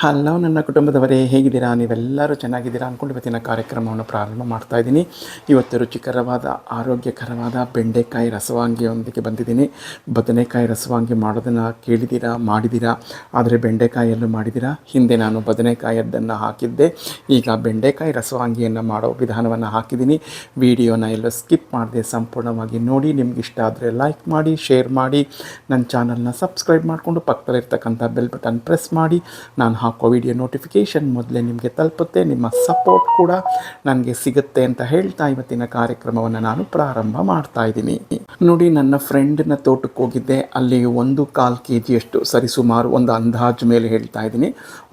Hello, ನನ್ನ ಕುಟುಂಬದವರೇ, ಹೇಗಿದ್ದೀರಾ? ನೀವೆಲ್ಲರೂ ಚೆನ್ನಾಗಿದ್ದೀರಾ ಅಂದ್ಕೊಂಡು ಇವತ್ತಿನ ಕಾರ್ಯಕ್ರಮವನ್ನು ಪ್ರಾರಂಭ ಮಾಡ್ತಾ ಇದ್ದೀನಿ. ಇವತ್ತು ರುಚಿಕರವಾದ, ಆರೋಗ್ಯಕರವಾದ ಬೆಂಡೆಕಾಯಿ ರಸವಾಂಗಿಯೊಂದಿಗೆ ಬಂದಿದ್ದೀನಿ. ಬದನೆಕಾಯಿ ರಸವಾಂಗಿ ಮಾಡೋದನ್ನು ಕೇಳಿದ್ದೀರಾ? ಮಾಡಿದ್ದೀರಾ? ಆದರೆ ಬೆಂಡೆಕಾಯಿಯಲ್ಲೂ ಮಾಡಿದ್ದೀರಾ? ಹಿಂದೆ ನಾನು ಬದನೆಕಾಯಿಯದ್ದನ್ನು ಹಾಕಿದ್ದೆ. ಈಗ ಬೆಂಡೆಕಾಯಿ ರಸವಾಂಗಿಯನ್ನು ಮಾಡೋ ವಿಧಾನವನ್ನು ಹಾಕಿದ್ದೀನಿ. ವಿಡಿಯೋನ ಎಲ್ಲ ಸ್ಕಿಪ್ ಮಾಡದೆ ಸಂಪೂರ್ಣವಾಗಿ ನೋಡಿ, ನಿಮ್ಗೆ ಇಷ್ಟ ಆದರೆ ಲೈಕ್ ಮಾಡಿ, ಶೇರ್ ಮಾಡಿ. ನನ್ನ ಚಾನಲ್ನ ಸಬ್ಸ್ಕ್ರೈಬ್ ಮಾಡಿಕೊಂಡು ಪಕ್ಕದಲ್ಲಿರ್ತಕ್ಕಂಥ ಬೆಲ್ ಬಟನ್ ಪ್ರೆಸ್ ಮಾಡಿ. ನಾನು ಹಾಕೋ ವಿಡಿಯೋ ನೋಟಿಫಿಕೇಷನ್ ಮೊದಲೇ ನಿಮಗೆ ತಲುಪುತ್ತೆ, ನಿಮ್ಮ ಸಪೋರ್ಟ್ ಕೂಡ ನನಗೆ ಸಿಗುತ್ತೆ ಅಂತ ಹೇಳ್ತಾ ಇವತ್ತಿನ ಕಾರ್ಯಕ್ರಮವನ್ನು ನಾನು ಪ್ರಾರಂಭ ಮಾಡ್ತಾ ಇದ್ದೀನಿ. ನೋಡಿ, ನನ್ನ ಫ್ರೆಂಡ್ನ ತೋಟಕ್ಕೆ ಹೋಗಿದ್ದೆ. ಅಲ್ಲಿ ಒಂದು ಕಾಲು ಕೆ ಜಿಯಷ್ಟು ಸರಿಸುಮಾರು ಒಂದು ಅಂದಾಜು ಮೇಲೆ ಹೇಳ್ತಾ ಇದ್ದೀನಿ.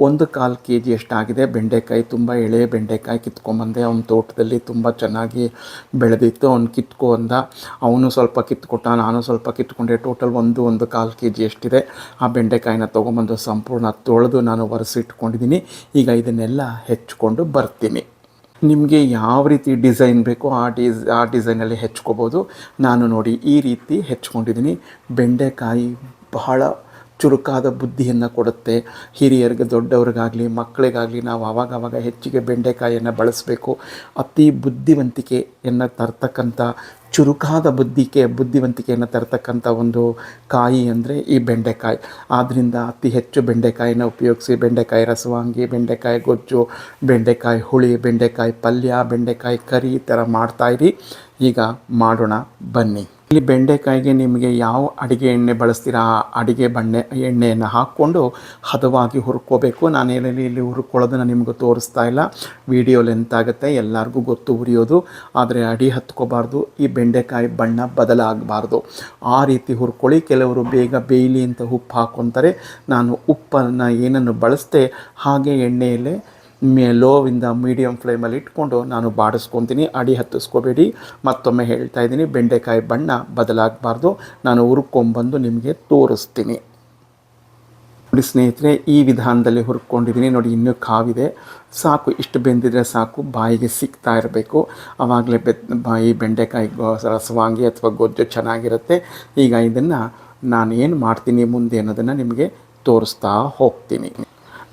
ಒಂದು ಕಾಲು ಕೆ ಜಿಯಷ್ಟಾಗಿದೆ ಬೆಂಡೆಕಾಯಿ ತುಂಬ ಎಳೆ ಬೆಂಡೆಕಾಯಿ ಕಿತ್ಕೊಂಬಂದೆ, ಅವನ ತೋಟದಲ್ಲಿ ತುಂಬ ಚೆನ್ನಾಗಿ ಬೆಳೆದಿತ್ತು. ಅವ್ನು ಕಿತ್ಕೊ ಅಂದ. ಅವನು ಸ್ವಲ್ಪ ಕಿತ್ಕೊಟ್ಟ, ನಾನು ಸ್ವಲ್ಪ ಕಿತ್ಕೊಂಡೆ. ಟೋಟಲ್ ಒಂದು ಒಂದು ಕಾಲು ಕೆ ಜಿ ಎಷ್ಟಿದೆ ಆ ಬೆಂಡೆಕಾಯಿನ ತೊಗೊಂಬಂದು ಸಂಪೂರ್ಣ ತೊಳೆದು ನಾನು ಒರೆಸಿಟ್ಕೊಂಡಿದ್ದೀನಿ ಈಗ ಇದನ್ನೆಲ್ಲ ಹೆಚ್ಕೊಂಡು ಬರ್ತೀನಿ. ನಿಮಗೆ ಯಾವ ರೀತಿ ಡಿಸೈನ್ ಬೇಕೋ ಆ ಡಿಸ್, ಆ ಡಿಸೈನಲ್ಲಿ ಹೆಚ್ಕೋಬೋದು. ನಾನು ನೋಡಿ ಈ ರೀತಿ ಹೆಚ್ಕೊಂಡಿದ್ದೀನಿ. ಬೆಂಡೆಕಾಯಿ ಬಹಳ ಚುರುಕಾದ ಬುದ್ಧಿಯನ್ನು ಕೊಡುತ್ತೆ. ಹಿರಿಯರಿಗೆ, ದೊಡ್ಡವ್ರಿಗಾಗಲಿ, ಮಕ್ಕಳಿಗಾಗಲಿ ನಾವು ಆವಾಗವಾಗ ಆವಾಗ ಹೆಚ್ಚಿಗೆ ಬೆಂಡೆಕಾಯಿಯನ್ನು ಬಳಸಬೇಕು. ಅತಿ ಬುದ್ಧಿವಂತಿಕೆಯನ್ನು ತರ್ತಕ್ಕಂಥ ಚುರುಕಾದ ಬುದ್ಧಿಕೆ ಬುದ್ಧಿವಂತಿಕೆಯನ್ನು ತರತಕ್ಕಂಥ ಒಂದು ಕಾಯಿ ಅಂದರೆ ಈ ಬೆಂಡೆಕಾಯಿ. ಆದ್ದರಿಂದ ಅತಿ ಹೆಚ್ಚು ಬೆಂಡೆಕಾಯಿನ ಉಪಯೋಗಿಸಿ, ಬೆಂಡೆಕಾಯಿ ರಸವಾಂಗಿ, ಬೆಂಡೆಕಾಯಿ ಗೊಜ್ಜು, ಬೆಂಡೆಕಾಯಿ ಹುಳಿ, ಬೆಂಡೆಕಾಯಿ ಪಲ್ಯ, ಬೆಂಡೆಕಾಯಿ ಕರಿ ಈ ಥರ ಮಾಡ್ತಾಯಿರಿ ಈಗ ಮಾಡೋಣ ಬನ್ನಿ. ಇಲ್ಲಿ ಬೆಂಡೆಕಾಯಿಗೆ ನಿಮಗೆ ಯಾವ ಅಡುಗೆ ಎಣ್ಣೆ ಬಳಸ್ತೀರಾ? ಆ ಅಡಿಗೆ ಬಣ್ಣೆ, ಎಣ್ಣೆಯನ್ನು ಹಾಕ್ಕೊಂಡು ಹದವಾಗಿ ಹುರ್ಕೋಬೇಕು. ನಾನೇನಲ್ಲಿ ಇಲ್ಲಿ ಹುರ್ಕೊಳ್ಳೋದನ್ನು ನಿಮಗೆ ತೋರಿಸ್ತಾ ಇಲ್ಲ. ವಿಡಿಯೋ ಲೆಂತ್ ಆಗುತ್ತೆ, ಎಲ್ಲರಿಗೂ ಗೊತ್ತು ಉರಿಯೋದು. ಆದರೆ ಅಡಿ ಹತ್ಕೋಬಾರ್ದು, ಈ ಬೆಂಡೆಕಾಯಿ ಬಣ್ಣ ಬದಲಾಗಬಾರ್ದು. ಆ ರೀತಿ ಹುರ್ಕೊಳ್ಳಿ. ಕೆಲವರು ಬೇಗ ಬೇಯಲಿ ಅಂತ ಉಪ್ಪು ಹಾಕ್ಕೊತಾರೆ ನಾನು ಉಪ್ಪನ್ನು ಏನನ್ನು ಬಳಸದೆ, ಹಾಗೆ ಎಣ್ಣೆಯಲ್ಲೇ ಲೋವಿಂದ ಮೀಡಿಯಮ್ ಫ್ಲೇಮಲ್ಲಿ ಇಟ್ಕೊಂಡು ನಾನು ಬಾಡಿಸ್ಕೊತೀನಿ, ಅಡಿ ಹತ್ತಿಸ್ಕೋಬೇಡಿ. ಮತ್ತೊಮ್ಮೆ ಹೇಳ್ತಾ ಇದ್ದೀನಿ, ಬೆಂಡೆಕಾಯಿ ಬಣ್ಣ ಬದಲಾಗಬಾರ್ದು. ನಾನು ಹುರ್ಕೊಂಬಂದು ನಿಮಗೆ ತೋರಿಸ್ತೀನಿ. ನೋಡಿ ಸ್ನೇಹಿತರೆ, ಈ ವಿಧಾನದಲ್ಲಿ ಹುರ್ಕೊಂಡಿದ್ದೀನಿ. ನೋಡಿ, ಇನ್ನೂ ಕಾವಿದೆ. ಸಾಕು, ಇಷ್ಟು ಬೆಂದಿದ್ರೆ ಸಾಕು, ಬಾಯಿಗೆ ಸಿಗ್ತಾ ಇರಬೇಕು. ಆವಾಗಲೇ ಬೆತ್, ಬಾಯಿ ಬೆಂಡೆಕಾಯಿ ರಸವಾಂಗಿ ಅಥವಾ ಗೊಜ್ಜು ಚೆನ್ನಾಗಿರುತ್ತೆ. ಈಗ ಇದನ್ನು ನಾನು ಏನು ಮಾಡ್ತೀನಿ ಮುಂದೆ ಅನ್ನೋದನ್ನು ನಿಮಗೆ ತೋರಿಸ್ತಾ ಹೋಗ್ತೀನಿ.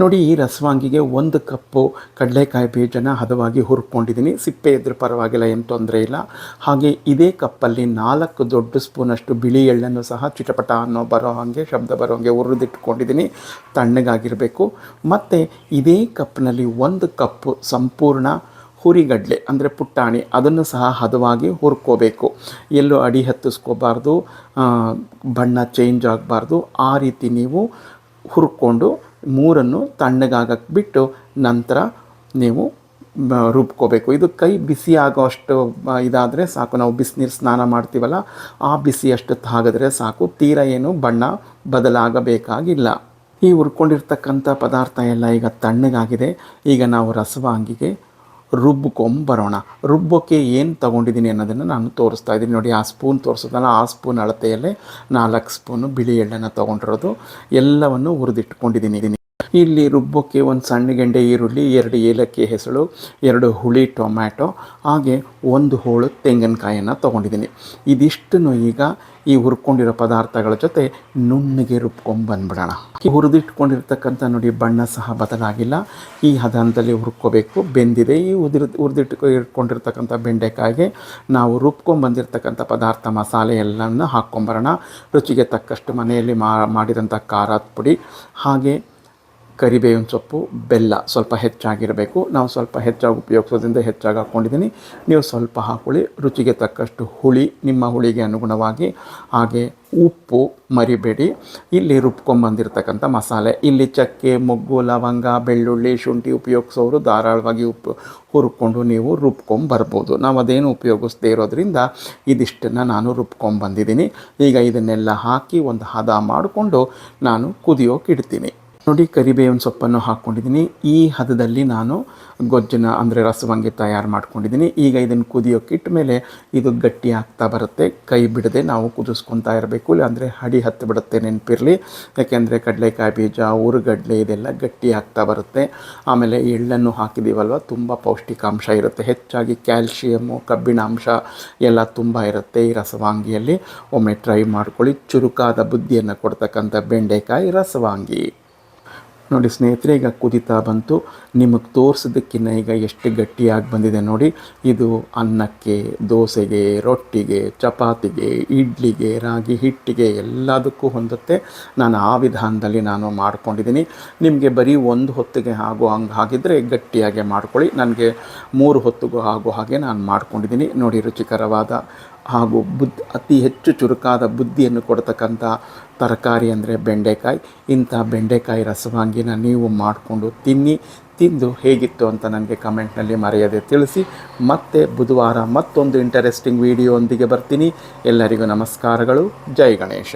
ನೋಡಿ, ಈ ರಸವಾಂಗಿಗೆ ಒಂದು ಕಪ್ಪು ಕಡಲೆಕಾಯಿ ಬೀಜನ ಹದವಾಗಿ ಹುರ್ಕೊಂಡಿದ್ದೀನಿ. ಸಿಪ್ಪೆ ಇದ್ರೆ ಪರವಾಗಿಲ್ಲ, ಏನು ತೊಂದರೆ ಇಲ್ಲ. ಹಾಗೆ ಇದೇ ಕಪ್ಪಲ್ಲಿ ನಾಲ್ಕು ದೊಡ್ಡ ಸ್ಪೂನಷ್ಟು ಬಿಳಿ ಎಳ್ಳನ್ನು ಸಹ ಚಿಟಪಟ ಅನ್ನೋ ಬರೋ ಹಾಗೆ, ಶಬ್ದ ಬರೋ ಹಾಗೆ ಹುರಿದಿಟ್ಕೊಂಡಿದ್ದೀನಿ. ತಣ್ಣಗಾಗಿರಬೇಕು. ಮತ್ತು ಇದೇ ಕಪ್ನಲ್ಲಿ ಒಂದು ಕಪ್ಪು ಸಂಪೂರ್ಣ ಹುರಿಗಡಲೆ, ಅಂದರೆ ಪುಟ್ಟಾಣಿ, ಅದನ್ನು ಸಹ ಹದವಾಗಿ ಹುರ್ಕೋಬೇಕು. ಎಲ್ಲೂ ಅಡಿ ಹತ್ತಿಸ್ಕೋಬಾರ್ದು ಬಣ್ಣ ಚೇಂಜ್ ಆಗಬಾರ್ದು. ಆ ರೀತಿ ನೀವು ಹುರ್ಕೊಂಡು ಮೂರನ್ನು ತಣ್ಣಗಾಗಕ್ಕೆ ಬಿಟ್ಟು ನಂತರ ನೀವು ರುಬ್ಕೋಬೇಕು. ಇದು ಕೈ ಬಿಸಿ ಆಗೋ ಅಷ್ಟು ಇದಾದರೆ ಸಾಕು. ನಾವು ಬಿಸಿನೀರು ಸ್ನಾನ ಮಾಡ್ತೀವಲ್ಲ, ಆ ಬಿಸಿ ಅಷ್ಟು ತಾಗಿದ್ರೆ ಸಾಕು. ತೀರ ಏನು ಬಣ್ಣ ಬದಲಾಗಬೇಕಾಗಿಲ್ಲ. ಈ ಹುರ್ಕೊಂಡಿರ್ತಕ್ಕಂಥ ಪದಾರ್ಥ ಎಲ್ಲ ಈಗ ತಣ್ಣಗಾಗಿದೆ. ಈಗ ನಾವು ರಸವಾಂಗಿಗೆ ರುಬ್ಕೊಂಬರೋಣ ರುಬ್ಬೋಕ್ಕೆ ಏನು ತೊಗೊಂಡಿದ್ದೀನಿ ಅನ್ನೋದನ್ನು ನಾನು ತೋರಿಸ್ತಾ ಇದ್ದೀನಿ. ನೋಡಿ, ಆ ಸ್ಪೂನ್ ತೋರಿಸೋದಲ್ಲ, ಆ ಸ್ಪೂನ್ ಅಳತೆಯಲ್ಲೇ ನಾಲ್ಕು ಸ್ಪೂನು ಬಿಳಿ ಎಳ್ಳನ್ನು ತೊಗೊಂಡಿರೋದು. ಎಲ್ಲವನ್ನು ಹುರಿದಿಟ್ಕೊಂಡಿದ್ದೀನಿ. ಇಲ್ಲಿ ರುಬ್ಬೋಕ್ಕೆ ಒಂದು ಸಣ್ಣ ಗೆಂಡೆ ಈರುಳ್ಳಿ, ಎರಡು ಏಲಕ್ಕಿ ಹೆಸಳು, ಎರಡು ಹುಳಿ ಟೊಮ್ಯಾಟೊ, ಹಾಗೆ ಒಂದು ಹೋಳು ತೆಂಗಿನಕಾಯನ್ನು ತೊಗೊಂಡಿದ್ದೀನಿ. ಇದಿಷ್ಟನ್ನು ಈಗ ಈ ಹುರ್ಕೊಂಡಿರೋ ಪದಾರ್ಥಗಳ ಜೊತೆ ನುಣ್ಣಗೆ ರುಬ್ಕೊಂಡ್ಬಂದ್ಬಿಡೋಣ ಈ ಹುರಿದಿಟ್ಕೊಂಡಿರ್ತಕ್ಕಂಥ ನೋಡಿ ಬಣ್ಣ ಸಹ ಬದಲಾಗಿಲ್ಲ. ಈ ಹದನದಲ್ಲಿ ಹುರ್ಕೋಬೇಕು. ಬೆಂದಿದೆ ಈ ಉದಿರ್ ಹುರಿದಿಟ್ಟು ಇಟ್ಕೊಂಡಿರ್ತಕ್ಕಂಥ ಬೆಂಡೆಕಾಯಿಗೆ. ನಾವು ರುಬ್ಕೊಂಬಂದಿರ್ತಕ್ಕಂಥ ಪದಾರ್ಥ ಮಸಾಲೆ ಎಲ್ಲವನ್ನು ಹಾಕ್ಕೊಂಬರೋಣ. ರುಚಿಗೆ ತಕ್ಕಷ್ಟು ಮನೆಯಲ್ಲಿ ಮಾಡಿದಂಥ ಖಾರದ ಪುಡಿ, ಹಾಗೆ ಕರಿಬೇವಿನ ಸೊಪ್ಪು, ಬೆಲ್ಲ ಸ್ವಲ್ಪ ಹೆಚ್ಚಾಗಿರಬೇಕು. ನಾವು ಸ್ವಲ್ಪ ಹೆಚ್ಚಾಗಿ ಉಪಯೋಗಿಸೋದ್ರಿಂದ ಹೆಚ್ಚಾಗಿ ಹಾಕ್ಕೊಂಡಿದ್ದೀನಿ ನೀವು ಸ್ವಲ್ಪ ಹಾಕೊಳ್ಳಿ. ರುಚಿಗೆ ತಕ್ಕಷ್ಟು ಹುಳಿ, ನಿಮ್ಮ ಹುಳಿಗೆ ಅನುಗುಣವಾಗಿ. ಹಾಗೆ ಉಪ್ಪು, ಮರಿಬೇಡಿ. ಇಲ್ಲಿ ರುಬ್ಕೊಂಬಂದಿರ್ತಕ್ಕಂಥ ಮಸಾಲೆ. ಇಲ್ಲಿ ಚಕ್ಕೆ, ಮೊಗ್ಗು, ಲವಂಗ, ಬೆಳ್ಳುಳ್ಳಿ, ಶುಂಠಿ ಉಪಯೋಗಿಸೋರು ಧಾರಾಳವಾಗಿ ಉಪ್ಪು ಹುರ್ಕೊಂಡು ನೀವು ರುಬ್ಕೊಂಬರ್ಬೋದು. ನಾವು ಅದೇನು ಉಪಯೋಗಿಸ್ದೇ ಇರೋದ್ರಿಂದ ಇದಿಷ್ಟನ್ನು ನಾನು ರುಬ್ಕೊಂಬಂದಿದ್ದೀನಿ. ಈಗ ಇದನ್ನೆಲ್ಲ ಹಾಕಿ ಒಂದು ಹದ ಮಾಡಿಕೊಂಡು ನಾನು ಕುದಿಯೋಕೆ ಇಡ್ತೀನಿ. ನೋಡಿ ಕರಿಬೇವಿನ ಸೊಪ್ಪನ್ನು ಹಾಕ್ಕೊಂಡಿದ್ದೀನಿ. ಈ ಹದದಲ್ಲಿ ನಾನು ಗೊಜ್ಜನ್ನ ಅಂದರೆ ರಸವಂಗಿ ತಯಾರು ಮಾಡ್ಕೊಂಡಿದ್ದೀನಿ. ಈಗ ಇದನ್ನು ಕುದಿಯೋಕೆ ಇಟ್ಟ ಮೇಲೆ ಇದು ಗಟ್ಟಿ ಆಗ್ತಾ ಬರುತ್ತೆ. ಕೈ ಬಿಡದೆ ನಾವು ಕುದಿಸ್ಕೊತಾ ಇರಬೇಕು. ಇಲ್ಲಾಂದರೆ ಹಡಿ ಹತ್ತು ಬಿಡುತ್ತೆ ನೆನಪಿರಲಿ. ಯಾಕೆಂದರೆ ಕಡಲೆಕಾಯಿ ಬೀಜ ಉರುಗಡ್ಲೆ ಇದೆಲ್ಲ ಗಟ್ಟಿ ಆಗ್ತಾ ಬರುತ್ತೆ. ಆಮೇಲೆ ಎಳ್ಳನ್ನು ಹಾಕಿದ್ದೀವಲ್ವ ತುಂಬ ಪೌಷ್ಟಿಕಾಂಶ ಇರುತ್ತೆ. ಹೆಚ್ಚಾಗಿ ಕ್ಯಾಲ್ಶಿಯಮ್ಮು ಕಬ್ಬಿಣಾಂಶ ಎಲ್ಲ ತುಂಬ ಇರುತ್ತೆ ಈ ರಸವಾಂಗಿಯಲ್ಲಿ. ಒಮ್ಮೆ ಟ್ರೈ ಮಾಡ್ಕೊಳ್ಳಿ. ಚುರುಕಾದ ಬುದ್ಧಿಯನ್ನು ಕೊಡ್ತಕ್ಕಂಥ ಬೆಂಡೆಕಾಯಿ ರಸವಾಂಗಿ. ನೋಡಿ ಸ್ನೇಹಿತರೆ, ಈಗ ಕುದಿತಾ ಬಂತು. ನಿಮಗೆ ತೋರಿಸೋದಕ್ಕಿಂತ ಈಗ ಎಷ್ಟು ಗಟ್ಟಿಯಾಗಿ ಬಂದಿದೆ ನೋಡಿ. ಇದು ಅನ್ನಕ್ಕೆ, ದೋಸೆಗೆ, ರೊಟ್ಟಿಗೆ, ಚಪಾತಿಗೆ, ಇಡ್ಲಿಗೆ, ರಾಗಿ, ಹಿಟ್ಟಿಗೆ ಎಲ್ಲದಕ್ಕೂ ಹೊಂದುತ್ತೆ. ನಾನು ಆ ವಿಧಾನದಲ್ಲಿ ನಾನು ಮಾಡ್ಕೊಂಡಿದ್ದೀನಿ. ನಿಮಗೆ ಬರೀ ಒಂದು ಹೊತ್ತಿಗೆ ಆಗೋ ಹಂಗೆ ಹಾಗಿದ್ದರೆ ಗಟ್ಟಿಯಾಗೆ ಮಾಡ್ಕೊಳ್ಳಿ. ನನಗೆ ಮೂರು ಹೊತ್ತಿಗೂ ಆಗೋ ಹಾಗೆ ನಾನು ಮಾಡ್ಕೊಂಡಿದ್ದೀನಿ. ನೋಡಿ ರುಚಿಕರವಾದ ಹಾಗೂ ಬುದ್ಧಿ ಅತಿ ಹೆಚ್ಚು ಚುರುಕಾದ ಬುದ್ಧಿಯನ್ನು ಕೊಡ್ತಕ್ಕಂಥ ತರಕಾರಿ ಅಂದರೆ ಬೆಂಡೆಕಾಯಿ, ಇಂಥ ಬೆಂಡೆಕಾಯಿ ರಸವಾಂಗಿನ ನೀವು ಮಾಡಿಕೊಂಡು ತಿನ್ನಿ. ತಿಂದು ಹೇಗಿತ್ತು ಅಂತ ನನಗೆ ಕಮೆಂಟ್ನಲ್ಲಿ ಮರೆಯದೆ ತಿಳಿಸಿ. ಮತ್ತೆ ಬುಧವಾರ ಮತ್ತೊಂದು ಇಂಟರೆಸ್ಟಿಂಗ್ ವಿಡಿಯೋ ಒಂದಿಗೆ ಬರ್ತೀನಿ. ಎಲ್ಲರಿಗೂ ನಮಸ್ಕಾರಗಳು. ಜೈ ಗಣೇಶ.